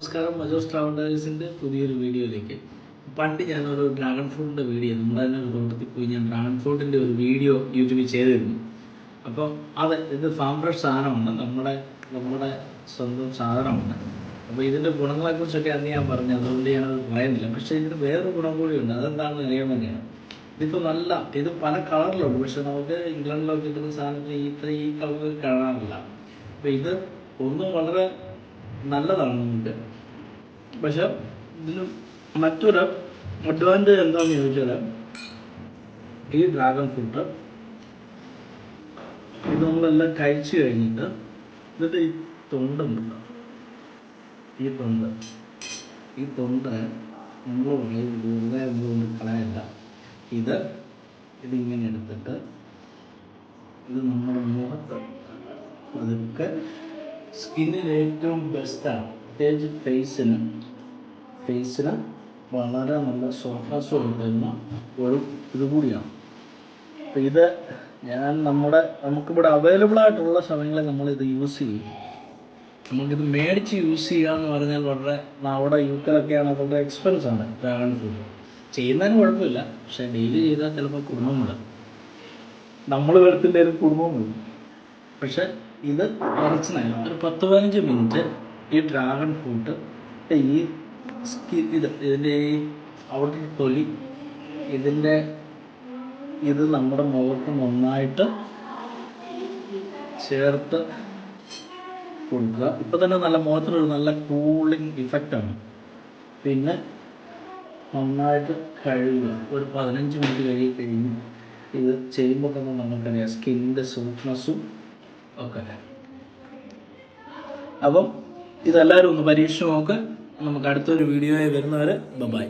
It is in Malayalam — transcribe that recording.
നമസ്കാരം മജോസ് ട്രാവലേഴ്സിന്റെ പുതിയൊരു വീഡിയോയിലേക്ക്. പണ്ട് ഞാനൊരു ഡ്രാഗൺ ഫ്രൂട്ടിന്റെ വീഡിയോ നമ്മുടെ തന്നെ ഒരു തോട്ടത്തിൽ പോയി ഞാൻ ഡ്രാഗൺ ഫ്രൂട്ടിന്റെ ഒരു വീഡിയോ യൂട്യൂബിൽ ചെയ്തിരുന്നു. അപ്പോൾ അത് ഇത് ഫാം ഫ്രഷ് സാധനമാണ്. നമ്മുടെ നമ്മുടെ സ്വന്തം സാധനമാണ്. അപ്പോൾ ഇതിന്റെ ഗുണങ്ങളെക്കുറിച്ചൊക്കെ അന്ന് ഞാൻ പറഞ്ഞു. അതുകൊണ്ട് ഞാനത് പറയുന്നില്ല. പക്ഷേ ഇതിന് വേറൊരു ഗുണം കൂടിയുണ്ട്. അതെന്താണെന്ന് അറിയാൻ തന്നെയാണ് ഇതിപ്പോൾ നല്ല ഇത് പല കളറിലുണ്ട്. പക്ഷെ നമുക്ക് ഇംഗ്ലണ്ടിലൊക്കെ കിട്ടുന്ന സാധനത്തിൽ ഇത്ര ഈ കളറിൽ കാണാറില്ല. അപ്പോൾ ഇത് ഒന്നും വളരെ നല്ലതാണ് നമുക്ക് പക്ഷെ ഇതിന് മറ്റൊരു അഡ്വാന്റേജ് എന്താണെന്ന് ചോദിച്ചാൽ ഈ ഡ്രാഗൺ ഫ്രൂട്ട് ഇത് നമ്മളെല്ലാം കഴിച്ചു കഴിഞ്ഞിട്ട് എന്നിട്ട് ഈ തൊണ്ടുണ്ട് ഈ തൊണ്ട്. ഈ തൊണ്ട് നമ്മൾ വെറുതെ കളയല്ല ഇത് ഇതിങ്ങനെ എടുത്തിട്ട് ഇത് നമ്മുടെ മുഖത്ത് അതൊക്കെ സ്കിന്നിന് ഏറ്റവും ബെസ്റ്റാണ് പ്രത്യേകിച്ച് ഫേസിന് ഫേസിന് വളരെ നല്ല സോഫ്റ്റ്നെസ് കൊടുക്കുന്ന ഒരു ഇത് കൂടിയാണ്. അപ്പം ഇത് ഞാൻ നമ്മുടെ നമുക്കിവിടെ അവൈലബിൾ ആയിട്ടുള്ള സമയങ്ങളിൽ നമ്മളിത് യൂസ് ചെയ്യും. നമുക്കിത് മേടിച്ച് യൂസ് ചെയ്യുക എന്ന് പറഞ്ഞാൽ വളരെ അവിടെ യൂത്തിലൊക്കെയാണ് വളരെ എക്സ്പെൻസ് ആണ്. ഇതാണ് ചെയ്യുന്നതിന് കുഴപ്പമില്ല. പക്ഷേ ഡെയിലി ചെയ്താൽ ചിലപ്പോൾ കുടുംബം വിടും. നമ്മൾ വരുത്തിന്റെ കുടുംബം വിടും. പക്ഷെ ഇത് നേരം ഒരു പത്ത് പതിനഞ്ച് മിനിറ്റ് ഈ ഡ്രാഗൺ ഫ്രൂട്ട് ഈ ഇത് ഇതിന്റെ ഈ ഔട്ടർ തൊലി ഇതിന്റെ ഇത് നമ്മുടെ മുഖത്ത് നന്നായിട്ട് ചേർത്ത് കൊടുക്കുക. ഇപ്പം തന്നെ നല്ല മുഖത്തിനൊരു നല്ല കൂളിംഗ് ഇഫക്റ്റാണ് പിന്നെ നന്നായിട്ട് കഴുകുക. ഒരു പതിനഞ്ച് മിനിറ്റ് കഴുകി കഴിഞ്ഞ് ഇത് ചെയ്യുമ്പോൾ തന്നെ നമുക്കറിയാം സ്കിന്നിന്റെ സോഫ്റ്റ്നെസ്സും ഒക്കെ അപ്പം ഇതെല്ലാവരും ഒന്ന് പരീക്ഷിച്ച് നോക്ക്. നമുക്ക് അടുത്തൊരു വീഡിയോയിൽ വരുന്നവർ ബൈ.